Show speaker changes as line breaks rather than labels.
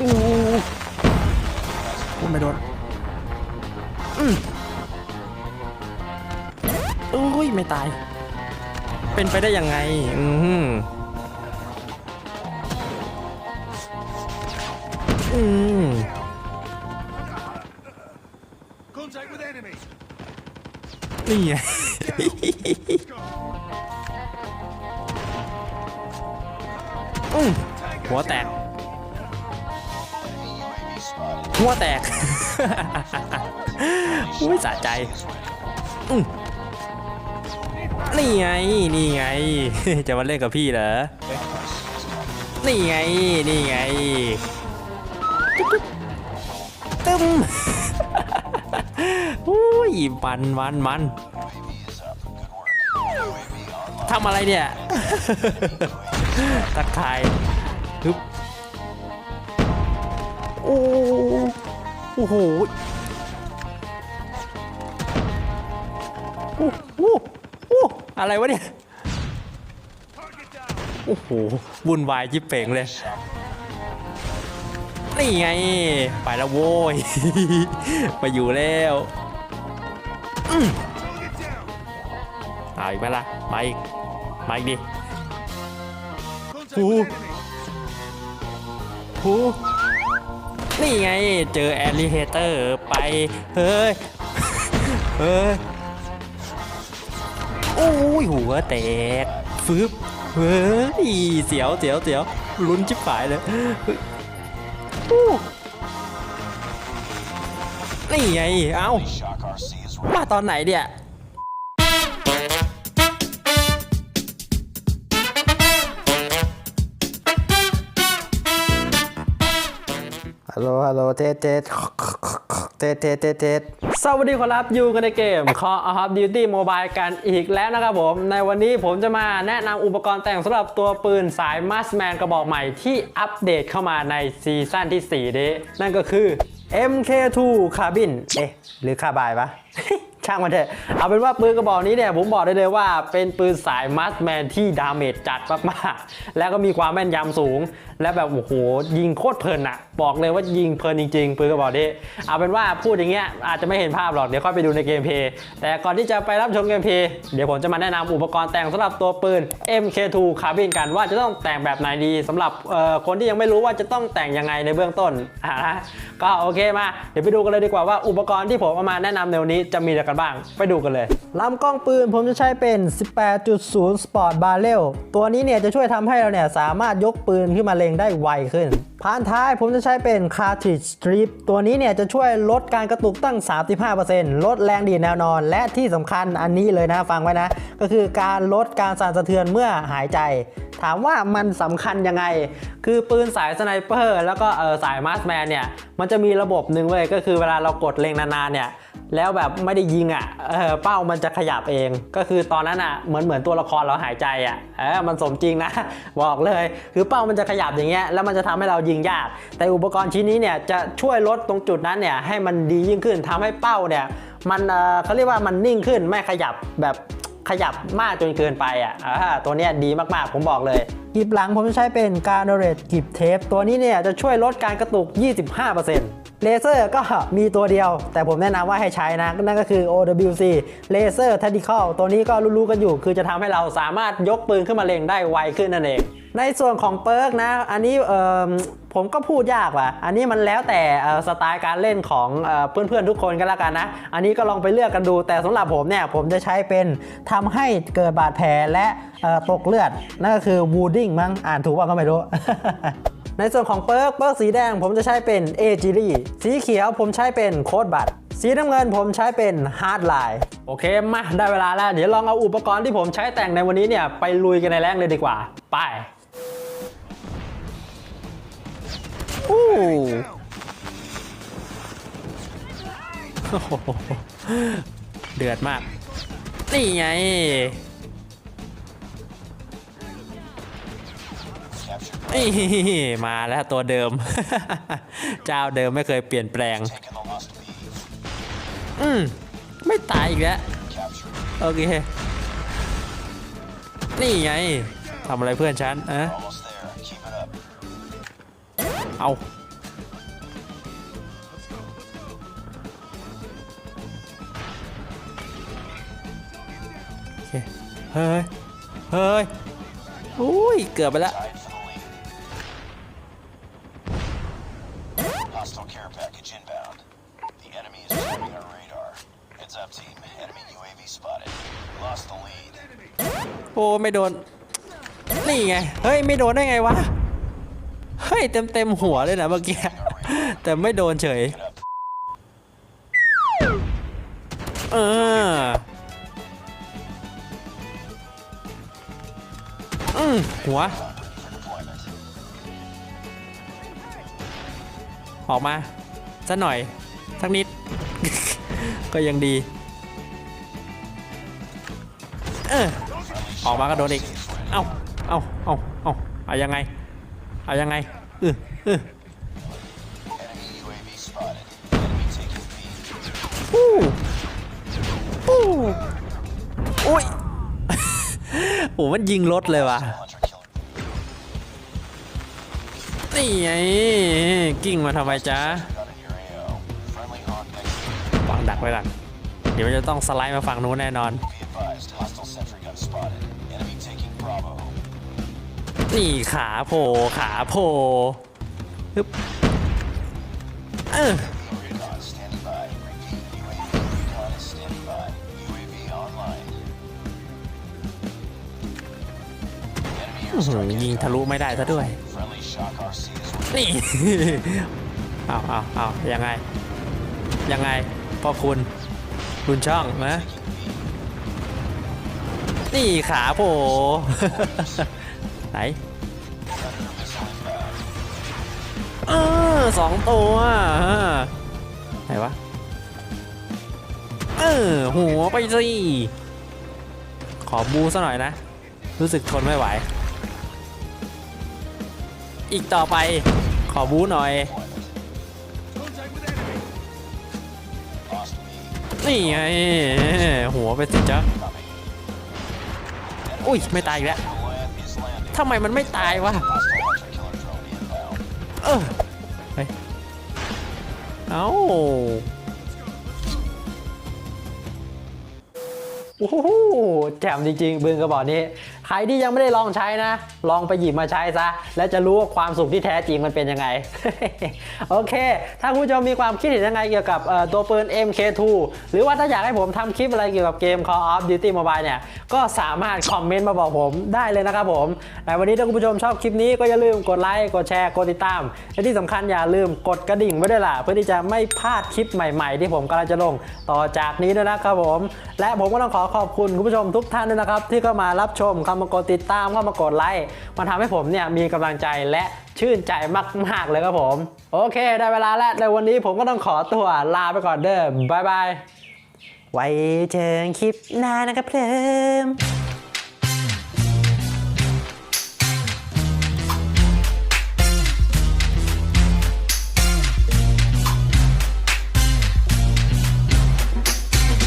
อู้อู้ไม่โดนอืมอุ้ยไม่ตาย เป็นไปได้ยังไง อืมอืมนี่ไงหัวแตก หัวแตก อุ้ยสะใจอืมนี่ไง นี่ไง จะมาเล่นกับพี่เหรอ นี่ไง นี่ไงตึ้มอุ้ยมันมันมันทำอะไรเนี่ย ตะไคายฮึบโอ้โอ้โหโอ้โหโอ้อะไรวะเนี่ยโอ้โหวุ่นวายจิบเป่งเลยนี่ไง ไปแล้วโว้ยไปอยู่แล้วอืม
Target down.
เอาอีกไหมล่ะมาอีกมาอีกดิ
Contact
Ooh.
with enemy.
หู นี่ไง เจอแอลิเฮเตอร์ไป เฮ้ย เฮ้ยโอ้ยหัวแตกฟึบเฮ้ยเสียวเสียวเสียวลุ้นชิบหายเลยนี่ไง เอ้า มาตอนไหนเนี่ย ฮัลโหลฮัลโหลเทสเทสเทสเทสเทสเทสสวัสดีครับอยู่กันในเกม Call of Duty Mobile กันอีกแล้วนะครับผม ในวันนี้ผมจะมาแนะนำอุปกรณ์แต่งสำหรับตัวปืนสาย Marksman กระบอกใหม่ที่อัปเดตเข้ามาในซีซั่นที่ 4 นี้นั่นก็คือ MK2 Carbine เอ๊ะ หรือคาบายปะช่างมันเถอะเอาเป็นว่าปืนกระบอกนี้เนี่ยผมบอกได้เลยว่าเป็นปืนสายมัสแมนที่ดาเมจจัดมากๆ แล้วก็มีความแม่นยำสูง และแบบโอ้โหยิงโคตรเพลินอะบอกเลยว่ายิงเพลินจริงๆปืนกระบอกนี้เอาเป็นว่าพูดอย่างเงี้ยอาจจะไม่เห็นภาพหรอกเดี๋ยวค่อยไปดูในเกมเพย์แต่ก่อนที่จะไปรับชมเกมเพย์เดี๋ยวผมจะมาแนะนำอุปกรณ์แต่งสำหรับตัวปืน MK2 Carbine กันว่าจะต้องแต่งแบบไหนดีสำหรับเอ่อคนที่ยังไม่รู้ว่าจะต้องแต่งยังไงในเบื้องต้นอ่านะก็โอเคมาเดี๋ยวไปดูกันเลยดีกว่าว่าอุปกรณ์ที่ผมเอามาแนะนำในวันนี้จะมีอะไรกันบ้าง ไปดูกันเลยลำกล้องปืนผมจะใช้เป็น 18.0 Sport Barrel ตัวนี้เนี่ยจะช่วยทำให้เราเนี่ยสามารถยกปืนขึ้นมาเล็งได้ไวขึ้นพานท้ายผมจะใช้เป็น Cartridge Strip ตัวนี้เนี่ยจะช่วยลดการกระตุกตั้ง 35%ลดแรงดีดแนวนอน และที่สำคัญอันนี้เลยนะฟังไว้นะ ก็คือการลดการสั่นสะเทือนเมื่อหายใจ ถามว่ามันสำคัญยังไง คือปืนสายสไนเปอร์แล้วก็สายมาสแมนเนี่ยมันจะมีระบบหนึ่งเว้ยก็คือเวลาเรากดเล็งนานๆเนี่ย แล้วแบบไม่ได้ยิงอะเออเป้ามันจะขยับเอง ก็คือตอนนั้นอะเหมือนเหมือนตัวละครเราหายใจอะเออมันสมจริงนะบอกเลยคือเป้ามันจะขยับอย่างเงี้ยแล้วมันจะทำให้เรายิงยาก แต่อุปกรณ์ชิ้นนี้เนี่ยจะช่วยลดตรงจุดนั้นเนี่ยให้มันดียิ่งขึ้นทำให้เป้าเนี่ยมันเออเขาเรียกว่ามันนิ่งขึ้นไม่ขยับแบบขยับมากจนเกินไปอะอ่าตัวนี้ดีมากๆ ผมบอกเลยกิบหลังผมจะใช้เป็นการเรตกิบเทปตัวนี้เนี่ยจะช่วยลดการกระตุก 25% เลเซอร์ก็มีตัวเดียว แต่ผมแนะนำว่าให้ใช้นะ นั่นก็คือ OWC Laser Tactical ตัวนี้ก็รู้ๆกันอยู่ คือจะทำให้เราสามารถยกปืนขึ้นมาเล็งได้ไวขึ้นนั่นเอง ในส่วนของเปิร์กนะ อันนี้เอ่อผมก็พูดยากว่ะ อันนี้มันแล้วแต่สไตล์การเล่นของเอ่อเพื่อนๆทุกคนกันแล้วกันนะ อันนี้ก็ลองไปเลือกกันดู แต่สำหรับผมเนี่ยผมจะใช้เป็นทำให้เกิดบาดแผลและตกเลือด นั่นก็คือ wounding มั้ง อ่านถูกว่าก็ไม่รู้ ในส่วนของเปิร์กเปิร์กสีแดงผมจะใช้เป็นเอจิลี่สีเขียวผมใช้เป็นโคดบัตสีน้ำเงินผมใช้เป็นฮาร์ดไลน์โอเคมาได้เวลาแล้ว เดี๋ยวลองเอาอุปกรณ์ที่ผมใช้แต่งในวันนี้เนี่ย ไปลุยกันในแรงเลยดีกว่า ไปอู้โอ้โหเดือดมาก นี่ไง มาแล้วตัวเดิม เจ้าเดิมไม่เคยเปลี่ยนแปลง อืมไม่ตายอีกแล้ว โอเค นี่ไงทำอะไรเพื่อนฉันอะเอาเฮ้ย เฮ้ย อุ้ย เกือบไปแล้ว โอ้ไม่โดน นี่ไง เฮ้ย ไม่โดนได้ไงวะ เฮ้ย เต็มเต็มหัวเลยนะเมื่อกี้ แต่ไม่โดนเฉย เอออืมหัว ออกมาสักหน่อย สักนิด ก็ยังดี เออออกมาก็โดนอีก เอ้า เอ้า เอ้า เอ้าเอายังไง เอายังไงเออเออ
Enemy UAV spotted. Enemy taking B.
ปู้ปู้อุ้ยโอ้มันยิงรถเลยว่ะนี่ไงกิ้งมาทำไมจ๊ะวางดักไว้ก่อนเดี๋ยวมันจะต้องสไลด์มาฝั่งนู้นแน่นอน นี่ขาโผล่ขาโผล่ฮึบเออยิงทะลุไม่ได้ซะด้วย นี่ เอาเอาเอายังไง ยังไงพ่อคุณ คุณช่องนะ นี่ขาโผล่ ไหนเออสองตัวไหนวะ เออหัวไปสิ ขอบูซะหน่อยนะ รู้สึกทนไม่ไหว อีกต่อไป ขอบูหน่อย
Contact with enemy.
Lost B.
นี่ไง หัวไปสิจ๊ะ
Coming.
อุ้ย ไม่ตายอีกแล้ว ทำไมมันไม่ตายวะเออเฮ้ยเอ้าโอ้โหแจ่มจริงๆบืนกระบอกนี้ ใครที่ยังไม่ได้ลองใช้นะ ลองไปหยิบมาใช้ซะ แล้วจะรู้ว่าความสุขที่แท้จริงมันเป็นยังไง โอเค ถ้าคุณผู้ชมมีความคิดเห็นยังไงเกี่ยวกับตัวปืน MK2 หรือว่าถ้าอยากให้ผมทำคลิปอะไรเกี่ยวกับเกม Call of Duty Mobile เนี่ย ก็สามารถคอมเมนต์มาบอกผมได้เลยนะครับผมแต่วันนี้ถ้าคุณผู้ชมชอบคลิปนี้ก็อย่าลืมกดไลค์ กดแชร์ กดติดตาม และที่สำคัญอย่าลืมกดกระดิ่งไว้ด้วยล่ะ เพื่อที่จะไม่พลาดคลิปใหม่ๆ ที่ผมกำลังจะลงต่อจากนี้ด้วยนะครับผม และผมก็ต้องขอขอบคุณคุณผู้ชมทุกท่านด้วยนะครับที่เข้ามารับชมเข้ามากดติดตามเข้ามากดไลค์มันทำให้ผมเนี่ยมีกำลังใจและชื่นใจมาก ๆ เลยครับผม โอเค ได้เวลาแล้วในวันนี้ผมก็ต้องขอตัวลาไปก่อนเด้อบายบายไว้เจอกันคลิปหน้านะครับเพื่อน